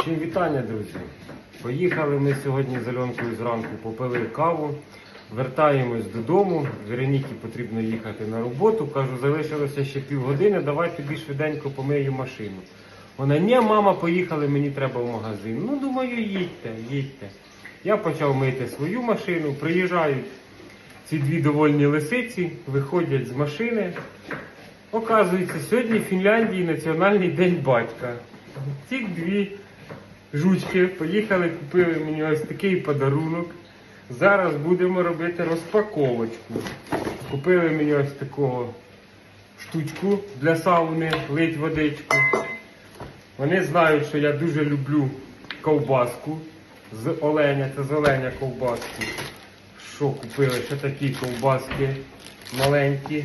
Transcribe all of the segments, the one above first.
Всім вітання, друзі. Поїхали ми сьогодні з Альонкою зранку, попили каву, вертаємось додому. Вероніки потрібно їхати на роботу. Кажу, залишилося ще півгодини, давай тобі швиденько помию машину. Вона, ні, мама, поїхали, мені треба в магазин. Ну, думаю, їдьте, їдьте. Я почав мити свою машину, приїжджають ці дві довольні лисиці, виходять з машини. Оказується, сьогодні в Фінляндії Національний день батька. Ці дві жучки поїхали, купили мені ось такий подарунок. Зараз будемо робити розпаковочку. Купили мені ось таку штучку для сауни, лить водичку. Вони знають, що я дуже люблю ковбаску з оленя, це з оленя ковбаски. Що купили? Ще такі ковбаски маленькі.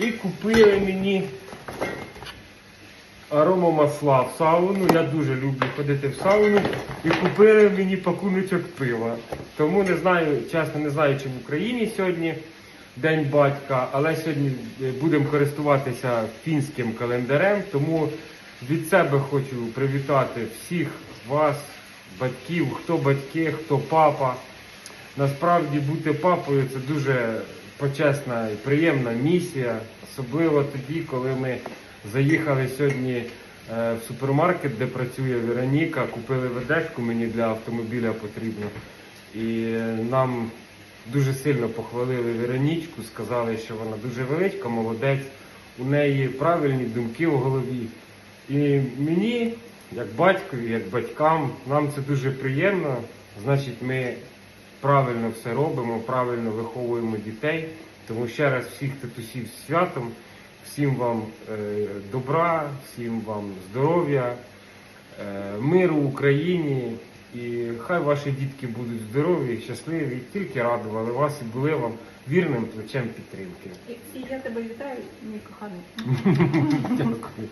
І купили мені аромамасла в сауну. Я дуже люблю ходити в сауну. І купили мені пакуночок пива. Тому не знаю, чесно не знаю, чи в Україні сьогодні День батька, але сьогодні е, будемо користуватися фінським календарем. Тому від себе хочу привітати всіх вас, батьків, хто батьки, хто папа. Насправді бути папою це дуже почесна і приємна місія, особливо тоді, коли ми заїхали сьогодні е, в супермаркет, де працює Вероніка, купили ведешку, мені для автомобіля потрібно. І нам дуже сильно похвалили Веронічку, сказали, що вона дуже величка, молодець, у неї правильні думки в голові. І мені, як батькові, як батькам, нам це дуже приємно. Значить, ми правильно все робимо, правильно виховуємо дітей. Тому ще раз всіх татусів з святом, всім вам е, добра, всім вам здоров'я, е, миру Україні. І хай ваші дітки будуть здорові, щасливі, і тільки радували вас і були вам вірним плечем підтримки. І я тебе вітаю, мій коханий. Дякую.